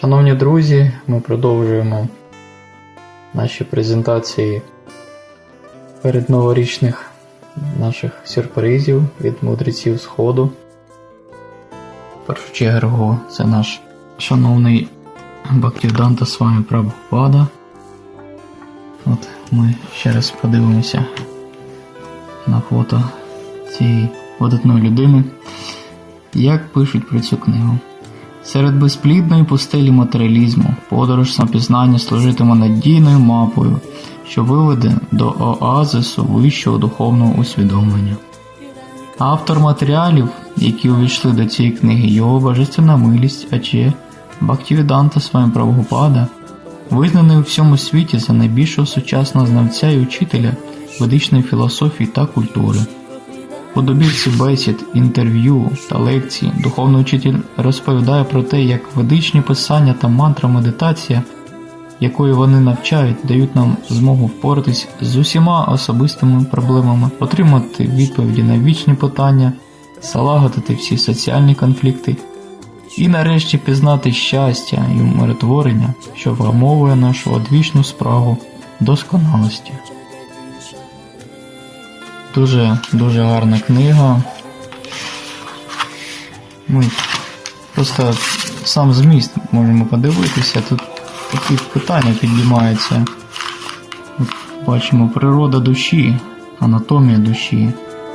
Шановні друзі, ми продовжуємо наші презентації передноворічних наших сюрпризів від мудреців Сходу. В першу чергу це наш шановний Бактівданта з вами Прабхупада. От ми ще раз подивимося на фото цієї видатної людини. Як пишуть про цю книгу? Серед безплідної пустелі матеріалізму подорож самопізнання служитиме надійною мапою, що виведе до оазису вищого духовного усвідомлення. Автор матеріалів, які увійшли до цієї книги, його божественна милість, Аче Бхактівіданта Свами Прабхупада, визнаний у всьому світі за найбільшого сучасного знавця і учителя ведичної філософії та культури. У бесід, інтерв'ю та лекцій духовний учитель розповідає про те, як ведичні писання та мантра медитація, якою вони навчають, дають нам змогу впоратись з усіма особистими проблемами, отримати відповіді на вічні питання, залагодити всі соціальні конфлікти і нарешті пізнати щастя і умиротворення, що вгамовує нашу одвічну справу досконалості. Дуже дуже гарна книга. Ми просто сам зміст можемо подивитися. Тут такі питання піднімаються. Бачимо природа душі, анатомія душі,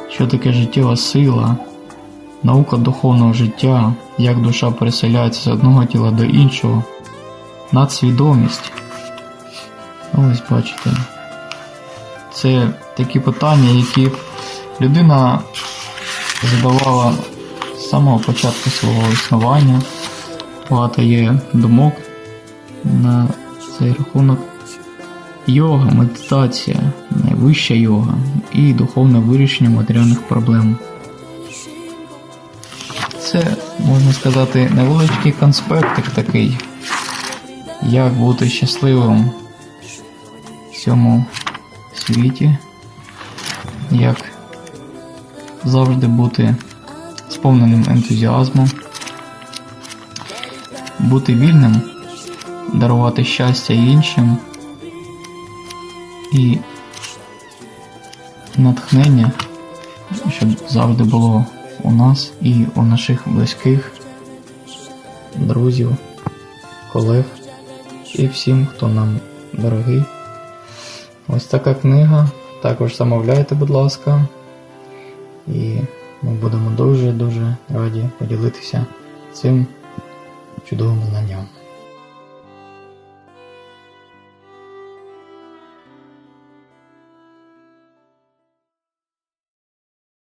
що таке життєва сила, наука духовного життя, як душа переселяється з одного тіла до іншого, надсвідомість. Ось бачите. Це такі питання, які людина задавала з самого початку свого існування. Багато є думок на цей рахунок. Йога, медитація, найвища йога і духовне вирішення матеріальних проблем. Це, можна сказати, невеличкий конспектик такий, як бути щасливим в цьому світі, як завжди бути сповненим ентузіазмом, бути вільним, дарувати щастя іншим і натхнення, щоб завжди було у нас і у наших близьких, друзів, колег і всім, хто нам дорогий. Ось така книга. Також замовляйте, будь ласка. І ми будемо дуже-дуже раді поділитися цим чудовим знанням.